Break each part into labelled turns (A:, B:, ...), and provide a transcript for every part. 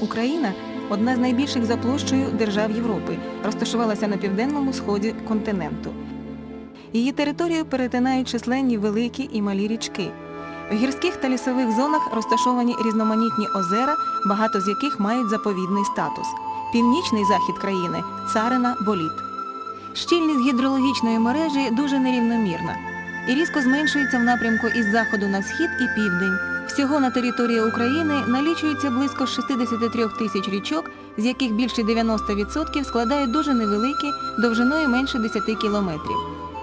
A: Україна одна з найбільших за площею держав Європи, розташувалася на південному сході континенту. Її територію перетинають численні великі і малі річки. В гірських та лісових зонах розташовані різноманітні озера, багато з яких мають заповідний статус. Північний захід країни царина боліт. Щільність гідрологічної мережі дуже нерівномірна і різко зменшується в напрямку із заходу на схід і південь. Всього на території України налічується близько 63 тисяч річок, з яких більше 90% складають дуже невеликі, довжиною менше 10 кілометрів.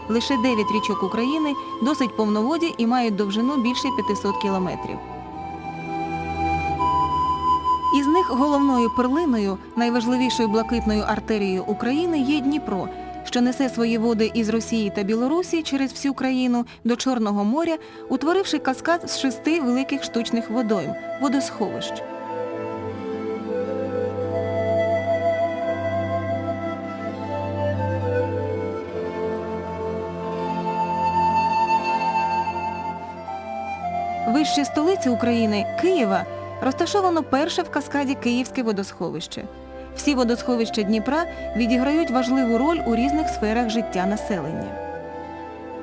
A: Лише 9 річок України досить повноводі і мають довжину більше 500 кілометрів. Із них головною перлиною, найважливішою блакитною артерією України є Дніпро, що несе свої води із Росії та Білорусі через всю країну до Чорного моря, утворивши каскад з шести великих штучних водойм – водосховищ. Вище столиці України Києва розташовано перше в каскаді Київське водосховище. Всі водосховища Дніпра відіграють важливу роль у різних сферах життя населення.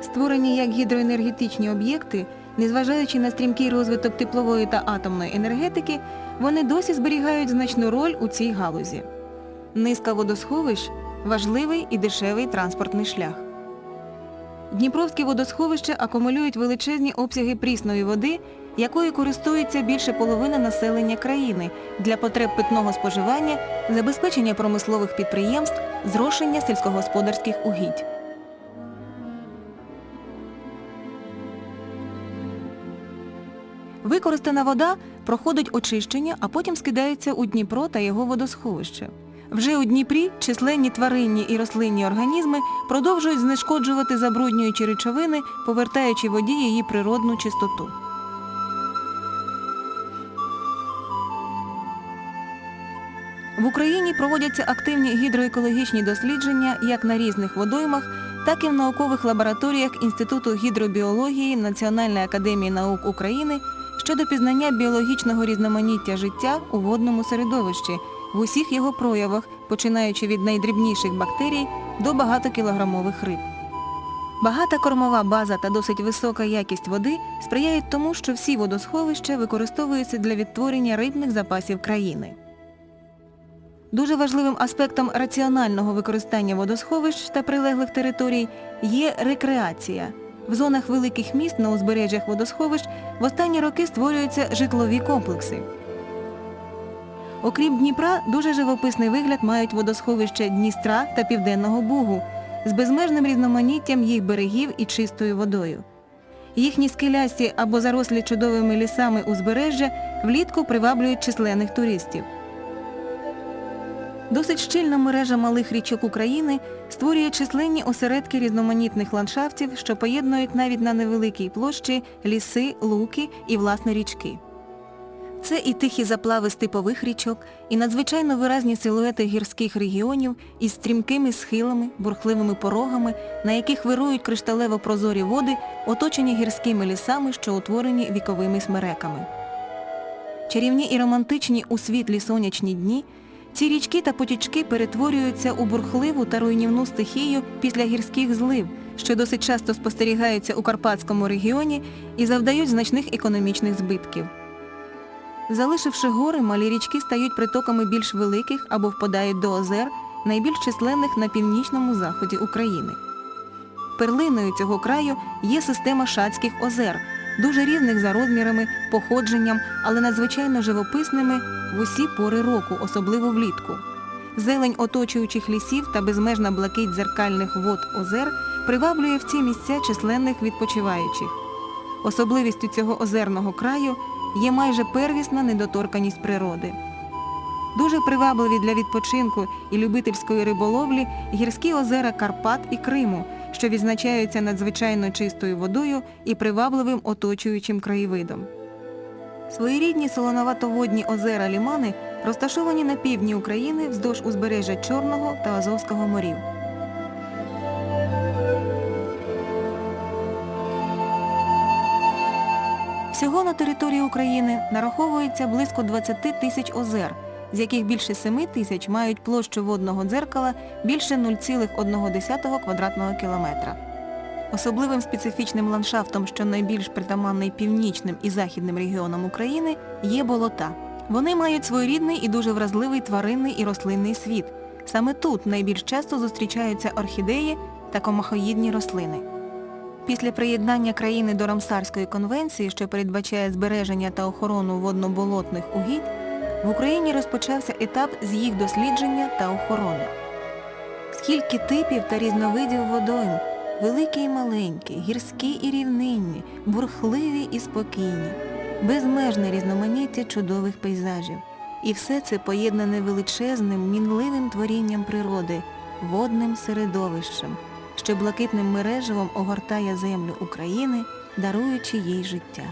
A: Створені як гідроенергетичні об'єкти, незважаючи на стрімкий розвиток теплової та атомної енергетики, вони досі зберігають значну роль у цій галузі. Низка водосховищ важливий і дешевий транспортний шлях. Дніпровські водосховища акумулюють величезні обсяги прісної води, якою користується більше половини населення країни для потреб питного споживання, забезпечення промислових підприємств, зрошення сільськогосподарських угідь. Використана вода проходить очищення, а потім скидається у Дніпро та його водосховище. Вже у Дніпрі численні тваринні і рослинні організми продовжують знешкоджувати забруднюючі речовини, повертаючи воді її природну чистоту. В Україні проводяться активні гідроекологічні дослідження як на різних водоймах, так і в наукових лабораторіях Інституту гідробіології Національної академії наук України щодо пізнання біологічного різноманіття життя у водному середовищі в усіх його проявах, починаючи від найдрібніших бактерій до багатокілограмових риб. Багата кормова база та досить висока якість води сприяють тому, що всі водосховища використовуються для відтворення рибних запасів країни. Дуже важливим аспектом раціонального використання водосховищ та прилеглих територій є рекреація. В зонах великих міст на узбережжях водосховищ в останні роки створюються житлові комплекси. Окрім Дніпра, дуже живописний вигляд мають водосховища Дністра та Південного Бугу з безмежним різноманіттям їх берегів і чистою водою. Їхні скелясті або зарослі чудовими лісами узбережжя влітку приваблюють численних туристів. Досить щільна мережа малих річок України створює численні осередки різноманітних ландшафтів, що поєднують навіть на невеликій площі ліси, луки і власне річки. Це і тихі заплави степових річок, і надзвичайно виразні силуети гірських регіонів із стрімкими схилами, бурхливими порогами, на яких вирують кришталево прозорі води, оточені гірськими лісами, що утворені віковими смереками. Чарівні і романтичні у світлі сонячні дні ці річки та потічки перетворюються у бурхливу та руйнівну стихію після гірських злив, що досить часто спостерігаються у Карпатському регіоні і завдають значних економічних збитків. Залишивши гори, малі річки стають притоками більш великих або впадають до озер, найбільш численних на північному заході України. Перлиною цього краю є система Шацьких озер, дуже різних за розмірами, походженням, але надзвичайно живописними в усі пори року, особливо влітку. Зелень оточуючих лісів та безмежна блакить дзеркальних вод озер приваблює в ці місця численних відпочиваючих. Особливістю цього озерного краю є майже первісна недоторканість природи. Дуже привабливі для відпочинку і любительської риболовлі гірські озера Карпат і Криму, що відзначаються надзвичайно чистою водою і привабливим оточуючим краєвидом. Своєрідні солоноватоводні озера Лімани розташовані на півдні України вздовж узбережжя Чорного та Азовського морів. Всього на території України нараховується близько 20 тисяч озер, з яких більше 7 тисяч мають площу водного дзеркала більше 0,1 квадратного кілометра. Особливим специфічним ландшафтом, що найбільш притаманний північним і західним регіонам України, є болота. Вони мають своєрідний і дуже вразливий тваринний і рослинний світ. Саме тут найбільш часто зустрічаються орхідеї та комахоїдні рослини. Після приєднання країни до Рамсарської конвенції, що передбачає збереження та охорону водно-болотних угідь, в Україні розпочався етап з їх дослідження та охорони. Скільки типів та різновидів водойм, великі і маленькі, гірські і рівнинні, бурхливі і спокійні, безмежне різноманіття чудових пейзажів. І все це поєднане величезним, мінливим творінням природи, водним середовищем, що блакитним мереживом огортає землю України, даруючи їй життя.